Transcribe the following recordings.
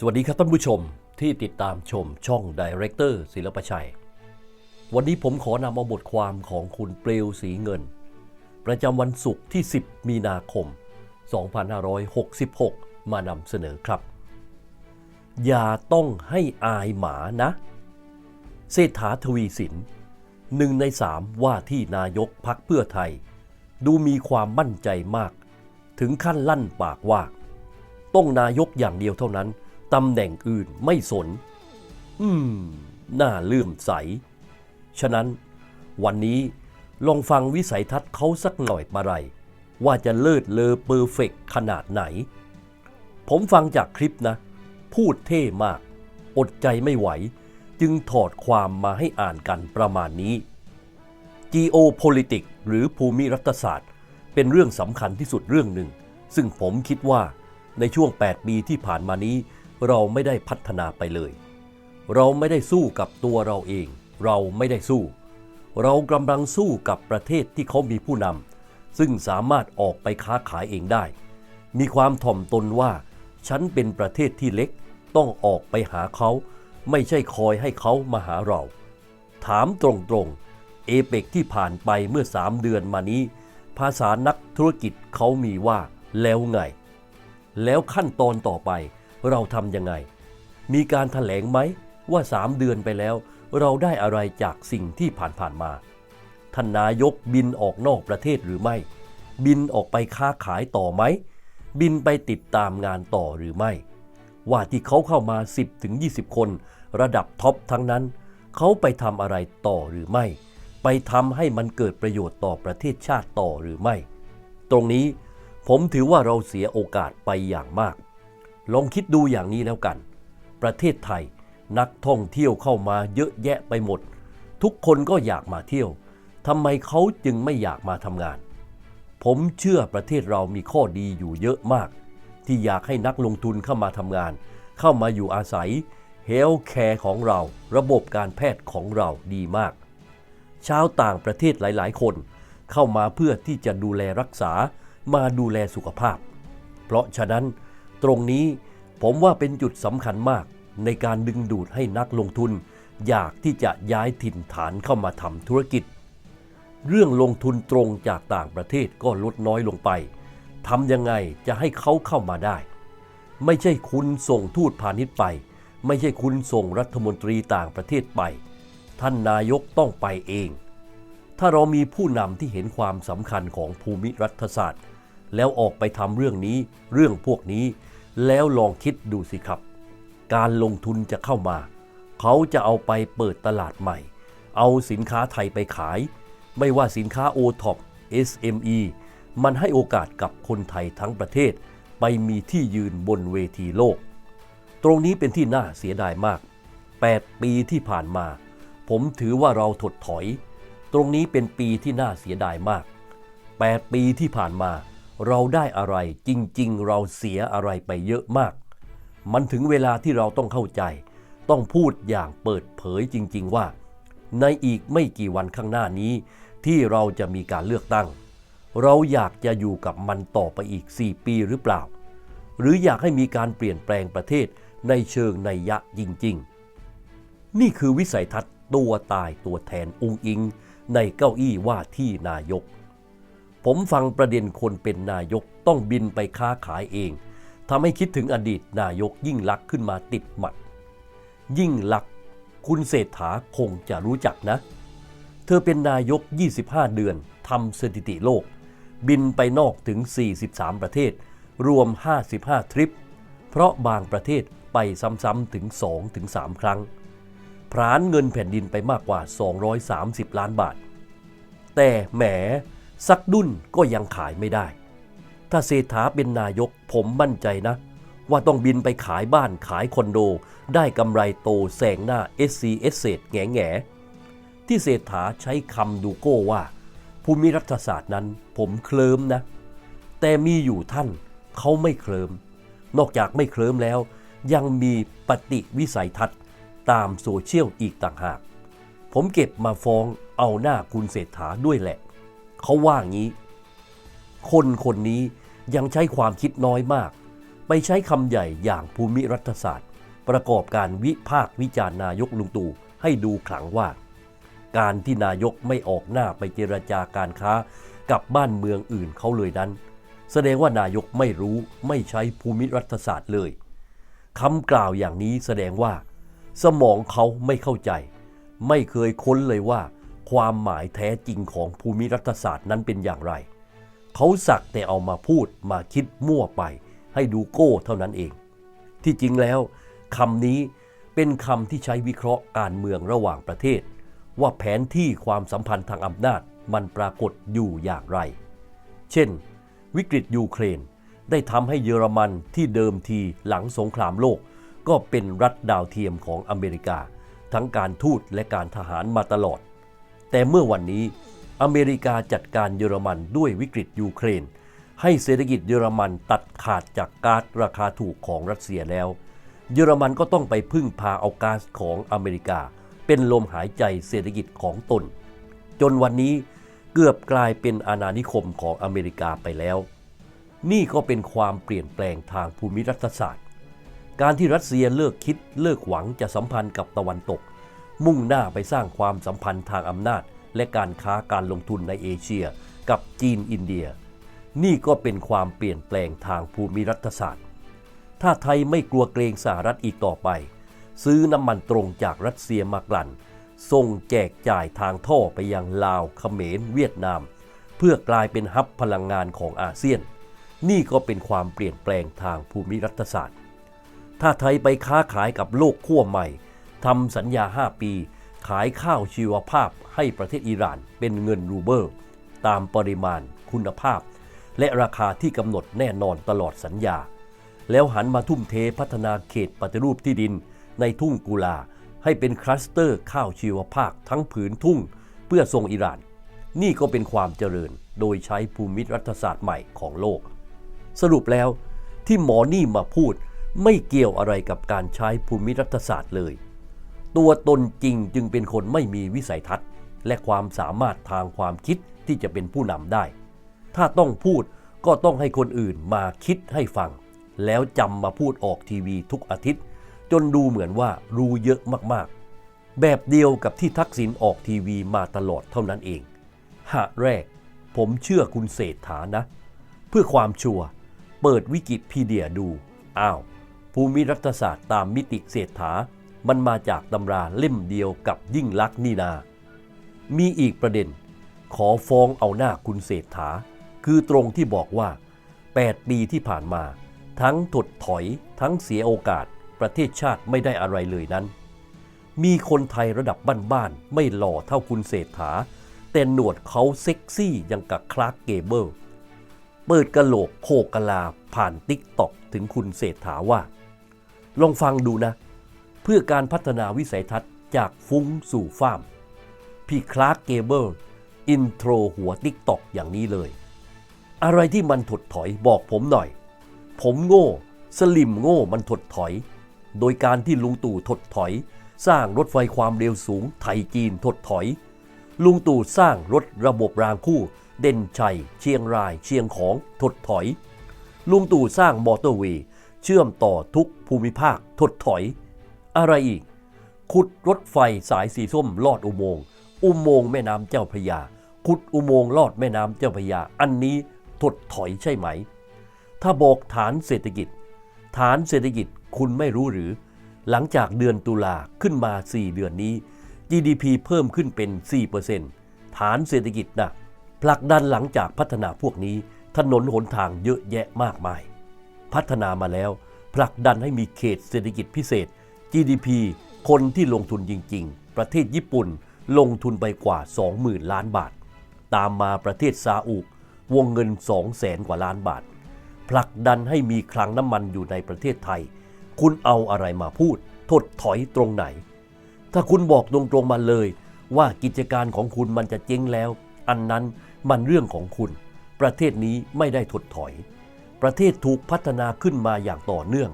สวัสดีครับท่านผู้ชมที่ติดตามชมช่องดีเรคเตอร์ศิลปชัย วันนี้ผมขอนำเอาบทความของคุณเปลวสีเงิน ประจำวันศุกร์ที่ 10 มีนาคม 2566 มานำเสนอครับ อย่าต้องให้อายหมานะ เศรษฐาทวีสินหนึ่งในสามว่าที่นายกพักเพื่อไทย ดูมีความมั่นใจมาก ถึงขั้นลั่นปากว่า ต้องนายกอย่างเดียวเท่านั้น ตำแหน่งอื่นไม่สน อืม น่าเลื่อมใส ฉะนั้นวันนี้ลองฟังวิสัยทัศน์เขาสักหน่อยปะไรว่าจะเลิศเลอเปอร์เฟกขนาดไหน ผมฟังจากคลิปนะ พูดเท่มาก อดใจไม่ไหว จึงถอดความมาให้อ่านกันประมาณนี้ geopolitics หรือภูมิรัฐศาสตร์ เป็นเรื่องสำคัญที่สุดเรื่องหนึ่ง ซึ่งผมคิดว่าในช่วง 8 ปีที่ผ่านมานี้ เราไม่ได้พัฒนาไปเลย เราไม่ได้สู้กับตัวเราเอง เราไม่ได้สู้ เรากำลังสู้กับประเทศที่เขามีผู้นำซึ่งสามารถออกไปค้าขายเองได้ มีความถ่อมตนว่า ฉันเป็นประเทศที่เล็ก ต้องออกไปหาเขา ไม่ใช่คอยให้เขามาหาเรา ถามตรงๆ เอเปกที่ผ่านไปเมื่อสามเดือนมานี้ ภาษานักธุรกิจเขามีว่า แล้วไง แล้วขั้นตอนต่อไป เราทำยังไง มีการถแถลงไหมว่าสามเดือนไปแล้ว เราได้อะไรจากสิ่งที่ผ่านๆมาท่านนายกบินออกนอกประเทศหรือไม่ บินออกไปค้าขายต่อไหม บินไปติดตามงานต่อหรือไม่ ว่าที่เขาเข้ามา 10ถึงคน ระดับท็อปทั้งนั้น เขาไปทำอะไรต่อหรือไม่ ไปทำให้มันเกิดประโยชน์ต่อประเทศชาติต่อหรือไม่ ตรงนี้ผมถือว่าเราเสียโอกาสไปอย่างมาก ลองคิดดูอย่างนี้แล้วกัน ประเทศไทยนักท่องเที่ยวเข้ามาเยอะแยะไปหมด ทุกคนก็อยากมาเที่ยวทำไมเขาจึงไม่อยากมาทำงาน ผมเชื่อประเทศเรามีข้อดีอยู่เยอะมาก ที่อยากให้นักลงทุนเข้ามาทำงาน เข้ามาอยู่อาศัยเฮลท์แคร์ของเรา ระบบการแพทย์ของเราดีมาก ชาวต่างประเทศหลาย ๆ คนเข้ามาเพื่อที่จะดูแลรักษามาดูแลสุขภาพ เพราะฉะนั้น ตรงนี้ผมว่าเป็นจุดสำคัญมากในการดึงดูดให้นักลงทุน อยากที่จะย้ายถิ่นฐานเข้ามาทำธุรกิจ เรื่องลงทุนตรงจากต่างประเทศก็ลดน้อยลงไปทำยังไงจะให้เขาเข้ามาได้ ไม่ใช่คุณส่งทูตพาณิชย์ไป ไม่ใช่คุณส่งรัฐมนตรีต่างประเทศไป ท่านนายกต้องไปเอง ถ้าเรามีผู้นำที่เห็นความสำคัญของภูมิรัฐศาสตร์ แล้วออกไปทำเรื่องนี้เรื่องพวกนี้ แล้วลองคิดดูสิครับ การลงทุนจะเข้ามา เขาจะเอาไปเปิดตลาดใหม่ เอาสินค้าไทยไปขาย ไม่ว่าสินค้า o t o p SME มันให้โอกาสกับคนไทยทั้งประเทศ ไปมีที่ยืนบนเวทีโลก ตรงนี้เป็นที่น่าเสียดายมาก 8 ปีที่ผ่านมา ผมถือว่าเราถดถอย ตรงนี้เป็นปีที่น่าเสียดายมาก 8 ปีที่ผ่านมา เราได้อะไรจริง ๆ เราเสียอะไรไปเยอะมาก มันถึงเวลาที่เราต้องเข้าใจ ต้องพูดอย่างเปิดเผยจริง ๆ ว่า ในอีกไม่กี่วันข้างหน้านี้ ที่เราจะมีการเลือกตั้ง เราอยากจะอยู่กับมันต่อไปอีก 4 ปีหรือเปล่า หรืออยากให้มีการเปลี่ยนแปลงประเทศในเชิงในยยะจริง ๆ นี่คือวิสัยทัศน์ตัวตายตัวแทนองค์อิง ในเก้าอี้ว่าที่นายก ผมฟังประเด็นคนเป็นนายกต้องบินไปค้าขายเองทำให้คิดถึงอดีตนายกยิ่งลักษณ์ขึ้นมาติดหมัด ยิ่งลักษณ์คุณเศรษฐาคงจะรู้จักนะ เธอเป็นนายก 25 เดือนทำสถิติโลก บินไปนอกถึง 43 ประเทศ รวม 55 ทริป เพราะบางประเทศไปซ้ำๆถึง 2-3 ครั้ง พรานเงินแผ่นดินไปมากกว่า 230 ล้านบาท แต่แหม สักดุนก็ยังขายไม่ได้ ถ้าเศรษฐาเป็นนายกผมมั่นใจนะ ว่าต้องบินไปขายบ้านขายคอนโด ได้กำไรโตแซงหน้า SC e s s e t แง่แง่ที่เศรษฐาใช้คำดูโก้ว่า ภูมิรัฐศาสตร์นั้นผมเคลิมนะ แต่มีอยู่ท่านเขาไม่เคลิม นอกจากไม่เคลิมแล้ว ยังมีปฏิวิสัยทัศน์ตามโซเชียลอีกต่างหาก ผมเก็บมาฟ้องเอาหน้าคุณเศรษฐาด้วยแหละ เขาว่างี้ คนคนนี้ยังใช้ความคิดน้อยมาก ไปใช้คำใหญ่อย่างภูมิรัฐศาสตร์ ประกอบการวิพากษ์วิจารณ์นายกลุงตู่ให้ดูขลังว่า การที่นายกไม่ออกหน้าไปเจรจาการค้ากับบ้านเมืองอื่นเขาเลยนั้น แสดงว่านายกไม่รู้ไม่ใช้ภูมิรัฐศาสตร์เลยคำกล่าวอย่างนี้แสดงว่า สมองเขาไม่เข้าใจ ไม่เคยค้นเลยว่า ความหมายแท้จริงของภูมิรัฐศาสตร์นั้นเป็นอย่างไร เขาสักแต่เอามาพูดมาคิดมั่วไป ให้ดูโก้เท่านั้นเอง ที่จริงแล้วคำนี้เป็นคำที่ใช้วิเคราะห์การเมืองระหว่างประเทศ ว่าแผนที่ความสัมพันธ์ทางอำนาจมันปรากฏอยู่อย่างไร เช่น วิกฤตยูเครนได้ทำให้เยอรมันที่เดิมทีหลังสงครามโลก ก็เป็นรัฐดาวเทียมของอเมริกา ทั้งการทูตและการทหารมาตลอด แต่เมื่อวันนี้อเมริกาจัดการเยอรมันด้วยวิกฤตยูเครน ให้เศรษฐกิจเยอรมันตัดขาดจากก๊าซราคาถูกของรัสเซียแล้ว เยอรมันก็ต้องไปพึ่งพาเอาก๊าซของอเมริกา เป็นลมหายใจเศรษฐกิจของตน จนวันนี้เกือบกลายเป็นอาณานิคมของอเมริกาไปแล้ว นี่ก็เป็นความเปลี่ยนแปลงทางภูมิรัฐศาสตร์ การที่รัสเซียเลิกคิดเลิกหวังจะสัมพันธ์กับตะวันตก มุ่งหน้าไปสร้างความสัมพันธ์ทางอำนาจ และการค้าการลงทุนในเอเชีย กับจีนอินเดีย นี่ก็เป็นความเปลี่ยนแปลงทางภูมิรัฐศาสตร์ ถ้าไทยไม่กลัวเกรงสหรัฐอีกต่อไป ซื้อน้ำมันตรงจากรัสเซียมากลั่นส่งแจกจ่ายทางท่อไปยังลาวเขมรเวียดนาม เพื่อกลายเป็นฮับพลังงานของอาเซียน นี่ก็เป็นความเปลี่ยนแปลงทางภูมิรัฐศาสตร์ ถ้าไทยไปค้าขายกับโลกขั้วใหม่ ทำสัญญา 5 ปี ขายข้าวชีวภาพให้ประเทศอิหร่านเป็นเงินรูเบิลตามปริมาณคุณภาพ และราคาที่กำหนดแน่นอนตลอดสัญญา แล้วหันมาทุ่มเทพัฒนาเขตปฏิรูปที่ดินในทุ่งกุลา ให้เป็นคลัสเตอร์ข้าวชีวภาคทั้งผืนทุ่ง เพื่อส่งอิหร่าน นี่ก็เป็นความเจริญโดยใช้ภูมิรัฐศาสตร์ใหม่ของโลก สรุปแล้วที่หมอนี่มาพูดไม่เกี่ยวอะไรกับการใช้ภูมิรัฐศาสตร์เลย ตัวตนจริงจึงเป็นคนไม่มีวิสัยทัศน์ และความสามารถทางความคิดที่จะเป็นผู้นำได้ ถ้าต้องพูดก็ต้องให้คนอื่นมาคิดให้ฟัง แล้วจำมาพูดออกทีวีทุกอาทิตย์ จนดูเหมือนว่ารู้เยอะมากๆ แบบเดียวกับที่ทักษิณออกทีวีมาตลอดเท่านั้นเองหะแรก ผมเชื่อคุณเศรษฐานะ เพื่อความชัวร์เปิดวิกิพีเดียดู อ้าว ภูมิรัฐศาสตร์ตามมิติเศรษฐา มันมาจากตำราเล่มเดียวกับยิ่งลักษณ์นี่นา มีอีกประเด็น ขอฟ้องเอาหน้าคุณเศรษฐา คือตรงที่บอกว่า 8 ปีที่ผ่านมา ทั้งถดถอยทั้งเสียโอกาส ประเทศชาติไม่ได้อะไรเลยนั้น มีคนไทยระดับบ้านๆไม่หล่อเท่าคุณเศรษฐา แต่หนวดเขาเซ็กซี่ยังกับคลาร์กเกเบิลเปิดกะโหลกโคกะลาผ่านติ๊กตอกถึงคุณเศรษฐาว่า ลองฟังดูนะ พื่อการพัฒนาวิสัยทัศน์จากฟุ้งสู่ฟ้าม พี่คลาร์กเกเบิลอินโทรหัวติ๊กตอกอย่างนี้เลย อะไรที่มันถดถอยบอกผมหน่อย ผมโง่ สลิมโง่มันถดถอย โดยการที่ลุงตู่ถดถอย สร้างรถไฟความเร็วสูงไทยจีนถดถอย ลุงตู่สร้างรถระบบรางคู่ เด่นชัย เชียงราย เชียงของถดถอย ลุงตู่สร้างมอเตอร์เวย์เชื่อมต่อทุกภูมิภาคถดถอย อะไรอีก ขุดรถไฟสายสีส้มลอดอุโมงค์อุโมงค์แม่น้ำเจ้าพระยา ขุดอุโมงค์ลอดแม่น้ำเจ้าพระยา อันนี้ถดถอยใช่ไหม ถ้าบอกฐานเศรษฐกิจ ฐานเศรษฐกิจคุณไม่รู้หรือ หลังจากเดือนตุลาขึ้นมา 4 เดือนนี้ GDP เพิ่มขึ้นเป็น 4%ฐานเศรษฐกิจนะผลักดันหลังจากพัฒนาพวกนี้ ถนนหนทางเยอะแยะมากมาย พัฒนามาแล้วผลักดันให้มีเขตเศรษฐกิจพิเศษ GDP คนที่ลงทุนจริง ๆ ประเทศญี่ปุ่นลงทุนไปกว่า 20,000 ล้านบาท ตามมาประเทศซาอุวงเงิน2แสนกว่าล้านบาท ผลักดันให้มีคลังน้ำมันอยู่ในประเทศไทย คุณเอาอะไรมาพูดถดถอยตรงไหน ถ้าคุณบอกตรงๆมาเลย ว่ากิจการของคุณมันจะเจ๊งแล้ว อันนั้นมันเรื่องของคุณ ประเทศนี้ไม่ได้ถดถอย ประเทศถูกพัฒนาขึ้นมาอย่างต่อเนื่อง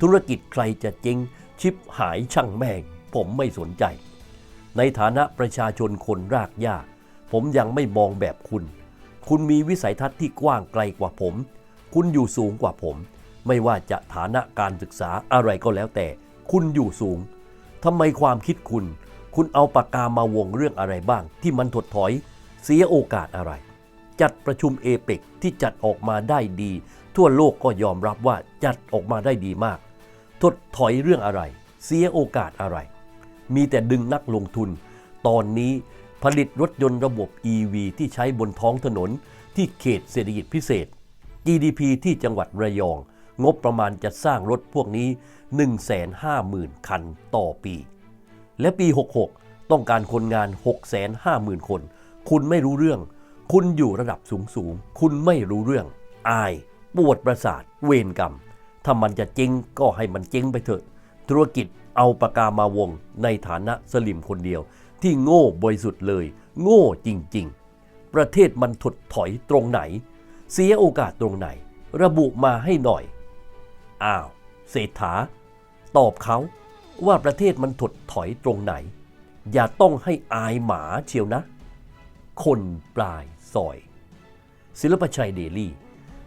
ธุรกิจใครจะเจ๊ง ชิปหายช่างแม่ง ผมไม่สนใจ ในฐานะประชาชนคนรากหญ้า ผมยังไม่มองแบบคุณ คุณมีวิสัยทัศน์ที่กว้างไกลกว่าผม คุณอยู่สูงกว่าผม ไม่ว่าจะฐานะการศึกษาอะไรก็แล้วแต่ คุณอยู่สูงทำไมความคิดคุณ คุณเอาปากกามาวงเรื่องอะไรบ้าง ที่มันถดถอย เสียโอกาสอะไร จัดประชุมเอเปกที่จัดออกมาได้ดี ทั่วโลกก็ยอมรับว่าจัดออกมาได้ดีมาก ถดถอยเรื่องอะไร เสียโอกาสอะไร มีแต่ดึงนักลงทุน ตอนนี้ผลิตรถยนต์ระบบ EV ที่ใช้บนท้องถนนที่เขตเศรษฐกิจพิเศษ GDP ที่จังหวัดระยอง งบประมาณจะสร้างรถพวกนี้ 150,000 คันต่อปี และปี 66 ต้องการคนงาน 650,000 คน คุณไม่รู้เรื่อง คุณอยู่ระดับสูงสูง คุณไม่รู้เรื่อง อาย ปวดประสาท เวรกรรม ถ้ามันจะเจ๊งก็ให้มันเจ๊งไปเถอะ ธุรกิจเอาปากกามาวงในฐานะสลิมคนเดียว ที่โง่บริสุทธิ์เลย โง่จริง ๆ ประเทศมันถดถอยตรงไหน เสียโอกาสตรงไหน ระบุมาให้หน่อย อ้าวเศรษฐา ตอบเขาว่าประเทศมันถดถอยตรงไหน อย่าต้องให้อายหมาเชียวนะ คนปลายซอย ศิลปชัยเดลี่